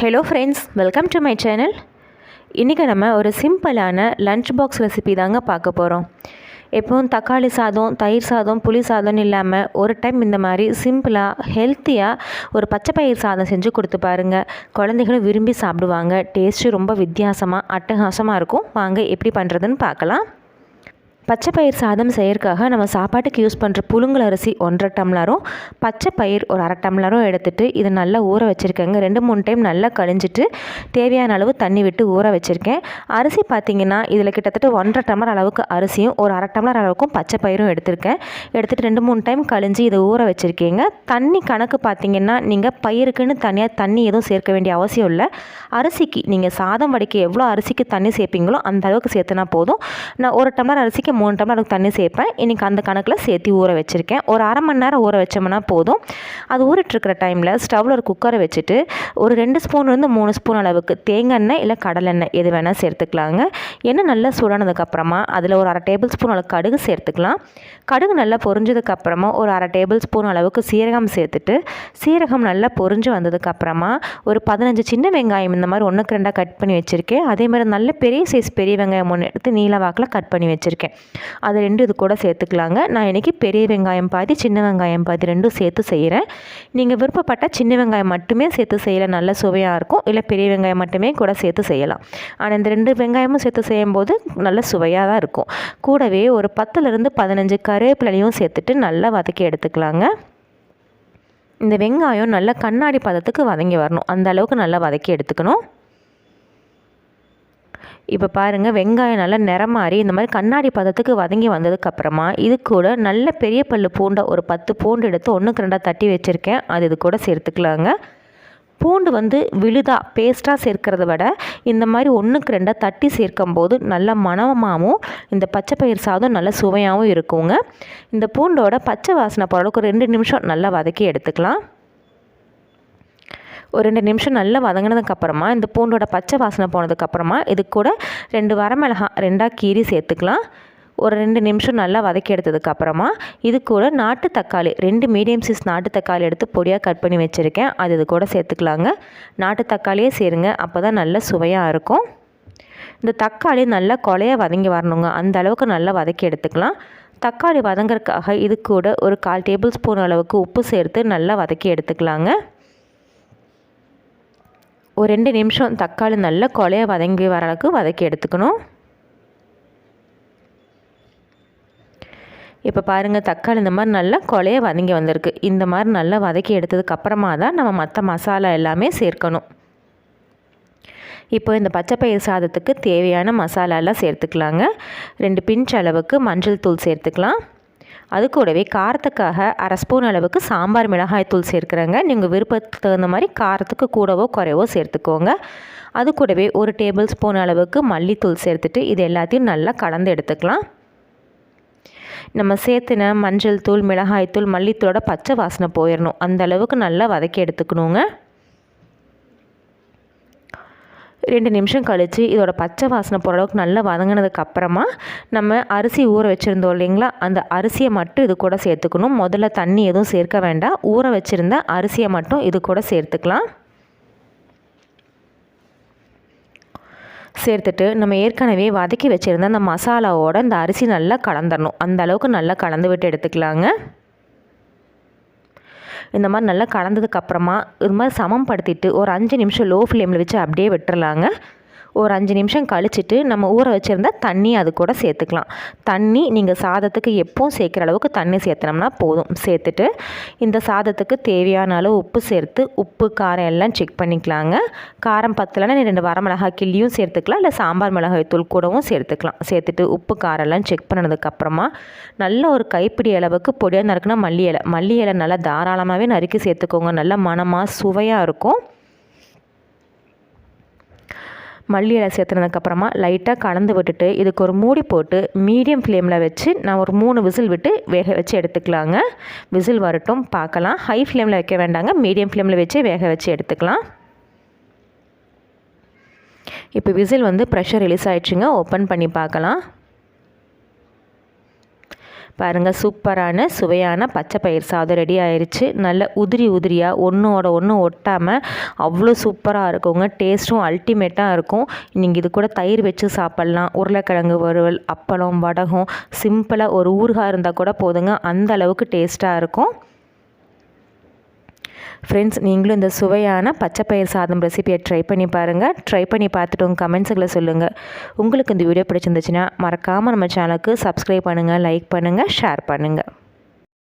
Hello friends welcome to my channel இன்றைக்கி நம்ம ஒரு சிம்பிளான லன்ச் பாக்ஸ் ரெசிபி தாங்க பார்க்க போகிறோம் எப்பவும் தக்காளி சாதம் தயிர் சாதம் புளி சாதம்னு இல்லாமல் ஒரு டைம் இந்த மாதிரி சிம்பிளாக ஹெல்த்தியாக ஒரு பச்சை பயிர் சாதம் செஞ்சு கொடுத்து பாருங்கள் குழந்தைகளும் விரும்பி சாப்பிடுவாங்க. டேஸ்ட்டு ரொம்ப வித்தியாசமாக அட்டகாசமாக இருக்கும். வாங்க எப்படி பண்ணுறதுன்னு பார்க்கலாம். பச்சை பயிர் சாதம் செய்யறதுக்காக நம்ம சாப்பாட்டுக்கு யூஸ் பண்ணுற புழுங்கல் அரிசி ஒன்றரை டம்ளரும் பச்சை பயிர் ஒரு அரை டம்ளரும் எடுத்துகிட்டு இதை நல்லா ஊற வச்சுருக்கேங்க. ரெண்டு மூணு டைம் நல்லா கழிஞ்சிட்டு தேவையான அளவு தண்ணி விட்டு ஊற வச்சுருக்கேன். அரிசி பார்த்திங்கன்னா இதில் கிட்டத்தட்ட ஒன்றரை டம்ளர் அளவுக்கு அரிசியும் ஒரு அரை டம்ளர் அளவுக்கும் பச்சை பயிரும் எடுத்திருக்கேன். எடுத்துகிட்டு ரெண்டு மூணு டைம் கழிஞ்சு இதை ஊற வச்சுருக்கீங்க. தண்ணி கணக்கு பார்த்திங்கன்னா நீங்கள் பயிருக்குன்னு தனியாக தண்ணி எதுவும் சேர்க்க வேண்டிய அவசியம் இல்லை. அரிசிக்கு நீங்கள் சாதம் வடிக்க எவ்வளோ அரிசிக்கு தண்ணி சேர்ப்பீங்களோ அந்த அளவுக்கு சேர்த்துனா போதும். நான் ஒரு டம்ளர் அரிசிக்கு மூணு டம்ளர் தண்ணி சேர்ப்பேன். இன்றைக்கி அந்த கணக்கில் சேர்த்து ஊற வச்சுருக்கேன். ஒரு அரை மணி நேரம் ஊற வச்சோம்னா போதும். அது ஊறிட்டுருக்கிற டைமில் ஸ்டவ்வில் ஒரு குக்கரை வச்சுட்டு ஒரு ரெண்டு ஸ்பூன்லேருந்து மூணு ஸ்பூன் அளவுக்கு தேங்காய் எண்ணெய் இல்லை கடலெண்ணெய் எது வேணால் சேர்த்துக்கலாங்க. எண்ணெய் நல்லா சூடானதுக்கப்புறமா அதில் ஒரு அரை டேபிள் ஸ்பூன் அளவுக்கு கடுகு சேர்த்துக்கலாம். கடுகு நல்லா பொரிஞ்சதுக்கப்புறமா ஒரு அரை டேபிள் ஸ்பூன் அளவுக்கு சீரகம் சேர்த்துட்டு சீரகம் நல்லா பொரிஞ்சு வந்ததுக்கப்புறமா ஒரு பதினஞ்சு சின்ன வெங்காயம் இந்த மாதிரி ஒன்றுக்கு ரெண்டாக கட் பண்ணி வச்சுருக்கேன். அதே மாதிரி நல்ல பெரிய சைஸ் பெரிய வெங்காயம் ஒன்று எடுத்து நீல வாக்கில் கட் பண்ணி வச்சுருக்கேன். அது ரெண்டு இது கூட சேர்த்துக்கலாங்க. நான் இன்றைக்கி பெரிய வெங்காயம் பாதி சின்ன வெங்காயம் பாதி ரெண்டும் சேர்த்து செய்கிறேன் நீங்கள் விருப்பப்பட்டால் சின்ன வெங்காயம் மட்டுமே சேர்த்து செய்யல நல்ல சுவையாக இருக்கும். இல்லை பெரிய வெங்காயம் மட்டுமே கூட சேர்த்து செய்யலாம். ஆனால் இந்த ரெண்டு வெங்காயமும் சேர்த்து செய்யும்போது நல்ல சுவையாக தான் இருக்கும். கூடவே ஒரு பத்துலேருந்து பதினஞ்சு கருவேப்பிலையும் சேர்த்துட்டு நல்லா வதக்கி எடுத்துக்கலாங்க. இந்த வெங்காயம் நல்லா கண்ணாடி பதத்துக்கு வதங்கி வரணும். அந்த அளவுக்கு நல்லா வதக்கி எடுத்துக்கணும். இப்போ பாருங்கள் வெங்காயம் நல்லா நிறமாறி இந்த மாதிரி கண்ணாடி பதத்துக்கு வதங்கி வந்ததுக்கப்புறமா இது கூட நல்ல பெரிய பல்லு பூண்டை ஒரு பத்து பூண்டு எடுத்து ஒன்றுக்கு ரெண்டாக தட்டி வச்சுருக்கேன். அது இது கூட சேர்த்துக்கலாங்க. பூண்டு வந்து விழுதாக பேஸ்ட்டாக சேர்க்கிறத விட இந்த மாதிரி ஒன்றுக்கு ரெண்டாக தட்டி சேர்க்கும் போது நல்ல மனமாகவும் இந்த பச்சை பயிர் சாதம் நல்ல சுவையாகவும் இருக்குங்க. இந்த பூண்டோட பச்சை வாசனை போகிற அளவுக்கு ரெண்டு நிமிஷம் நல்லா வதக்கி எடுத்துக்கலாம். ஒரு ரெண்டு நிமிஷம் நல்லா வதங்கினதுக்கப்புறமா இந்த பூண்டோட பச்சை வாசனை போனதுக்கப்புறமா இது கூட ரெண்டு வரமிளகா ரெண்டாக கீரி சேர்த்துக்கலாம். ஒரு ரெண்டு நிமிஷம் நல்லா வதக்கி எடுத்ததுக்கப்புறமா இது கூட நாட்டு தக்காளி ரெண்டு மீடியம் சைஸ் நாட்டு தக்காளி எடுத்து பொடியாக கட் பண்ணி வச்சுருக்கேன். அது இது கூட சேர்த்துக்கலாங்க. நாட்டு தக்காளியே சேருங்க அப்போ தான் நல்ல சுவையாக இருக்கும். இந்த தக்காளி நல்லா கொலையாக வதங்கி வரணுங்க அந்த அளவுக்கு நல்லா வதக்கி எடுத்துக்கலாம். தக்காளி வதங்கிறதுக்காக இது கூட ஒரு கால் டேபிள் ஸ்பூன் அளவுக்கு உப்பு சேர்த்து நல்லா வதக்கி எடுத்துக்கலாங்க. ஒரு ரெண்டு நிமிஷம் தக்காளி நல்லா கொலைய வதங்கி வர அளவுக்கு வதக்கி எடுத்துக்கணும். இப்போ பாருங்கள் தக்காளி இந்த மாதிரி நல்லா கொலையை வதங்கி வந்திருக்கு. இந்த மாதிரி நல்லா வதக்கி எடுத்ததுக்கப்புறமா தான் நம்ம மற்ற மசாலா எல்லாமே சேர்க்கணும். இப்போ இந்த பச்சை பயிர் சாதத்துக்கு தேவையான மசாலாலாம் சேர்த்துக்கலாங்க. ரெண்டு பிஞ்ச் அளவுக்கு மஞ்சள் தூள் சேர்த்துக்கலாம். அது கூடவே காரத்துக்காக அரை ஸ்பூன் அளவுக்கு சாம்பார் மிளகாய் தூள் சேர்க்குறேங்க. நீங்கள் விருப்பத்துக்கு தகுந்த மாதிரி காரத்துக்கு கூடவோ குறைவோ சேர்த்துக்கோங்க. அது கூடவே ஒரு டேபிள் ஸ்பூன் அளவுக்கு மல்லித்தூள் சேர்த்துட்டு இது எல்லாத்தையும் நல்லா கலந்து எடுத்துக்கலாம். நம்ம சேர்த்துன மஞ்சள் தூள் மிளகாய் தூள் மல்லித்தூளோட பச்சை வாசனை போயிடணும் அந்த அளவுக்கு நல்லா வதக்கி எடுத்துக்கணுங்க. ரெண்டு நிமிஷம் கழித்து இதோட பச்சை வாசனை போகிற அளவுக்கு நல்லா வதங்கினதுக்கு அப்புறமா நம்ம அரிசி ஊற வச்சுருந்தோம் இல்லைங்களா? அந்த அரிசியை மட்டும் இது கூட சேர்த்துக்கணும். முதல்ல தண்ணி எதுவும் சேர்க்க வேண்டாம். ஊற வச்சுருந்த அரிசியை மட்டும் இது கூட சேர்த்துக்கலாம். சேர்த்துட்டு நம்ம ஏற்கனவே வதக்கி வச்சுருந்த அந்த மசாலாவோட இந்த அரிசி நல்லா கலந்துடணும் அந்த அளவுக்கு நல்லா கலந்து விட்டு எடுத்துக்கலாங்க. இந்த மாதிரி நல்லா கலந்ததுக்கப்புறமா இது மாதிரி சமம் படுத்திட்டு ஒரு அஞ்சு நிமிஷம் லோ ஃப்ளேமில் வச்சு அப்படியே விட்டுறலாங்க. ஒரு அஞ்சு நிமிஷம் கழிச்சிட்டு நம்ம ஊற வச்சுருந்தா தண்ணி அது கூட சேர்த்துக்கலாம். தண்ணி நீங்கள் சாதத்துக்கு எப்போவும் சேர்க்குற அளவுக்கு தண்ணி சேர்த்துனோம்னா போதும். சேர்த்துட்டு இந்த சாதத்துக்கு தேவையான அளவு உப்பு சேர்த்து உப்பு காரம் எல்லாம் செக் பண்ணிக்கலாங்க. காரம் பத்தலைன்னா ரெண்டு வரமிளகாய் கிள்ளியும் சேர்த்துக்கலாம். இல்லை சாம்பார் மிளகாய் தூள் கூடவும் சேர்த்துக்கலாம். சேர்த்துட்டு உப்பு காரம் எல்லாம் செக் பண்ணதுக்கப்புறமா நல்ல ஒரு கைப்பிடி அளவுக்கு பொடியாக நறுக்குனா மல்லி இலை. மல்லி இலை நல்லா தாராளமாகவே நறுக்கி சேர்த்துக்கோங்க. நல்ல மனமாக சுவையாக இருக்கும். மல்லி இலை சேர்த்துனதுக்கப்புறமா லைட்டாக கலந்து விட்டுட்டு இதுக்கு ஒரு மூடி போட்டு மீடியம் ஃப்ளேமில் வச்சு நான் ஒரு மூணு விசில் விட்டு வேக வச்சு எடுத்துக்கலாங்க. விசில் வரட்டும் பார்க்கலாம். ஹை ஃப்ளேமில் வைக்க வேண்டாங்க. மீடியம் ஃப்ளேமில் வச்சு வேக வச்சு எடுத்துக்கலாம். இப்போ விசில் வந்து ப்ரெஷர் ரிலீஸ் ஆகிடுச்சுங்க ஓப்பன் பண்ணி பார்க்கலாம். பாருங்கள் சூப்பரான சுவையான பச்சை பயிர் சாதம் ரெடி ஆயிடுச்சு நல்ல உதிரி உதிரியாக ஒன்றோட ஒன்று ஒட்டாமல் அவ்வளோ சூப்பராக இருக்குங்க. டேஸ்ட்டும் அல்டிமேட்டாக இருக்கும். நீங்கள் இது கூட தயிர் வச்சு சாப்பிட்லாம். உருளைக்கிழங்கு வறுவல் அப்பளம் வடகம் சிம்பிளாக ஒரு ஊறுகாய் இருந்தால் கூட போதுங்க. அந்த அளவுக்கு டேஸ்ட்டாக இருக்கும். ஃப்ரெண்ட்ஸ் நீங்களும் இந்த சுவையான பச்சைப்பயிர் சாதம் ரெசிபியை ட்ரை பண்ணி பாருங்கள் ட்ரை பண்ணி பார்த்துட்டு உங்கள் கமெண்ட்ஸுகளை சொல்லுங்கள் உங்களுக்கு இந்த வீடியோ பிடிச்சிருந்துச்சுன்னா மறக்காமல் நம்ம சேனலுக்கு சப்ஸ்கிரைப் பண்ணுங்கள் லைக் பண்ணுங்கள் ஷேர் பண்ணுங்கள்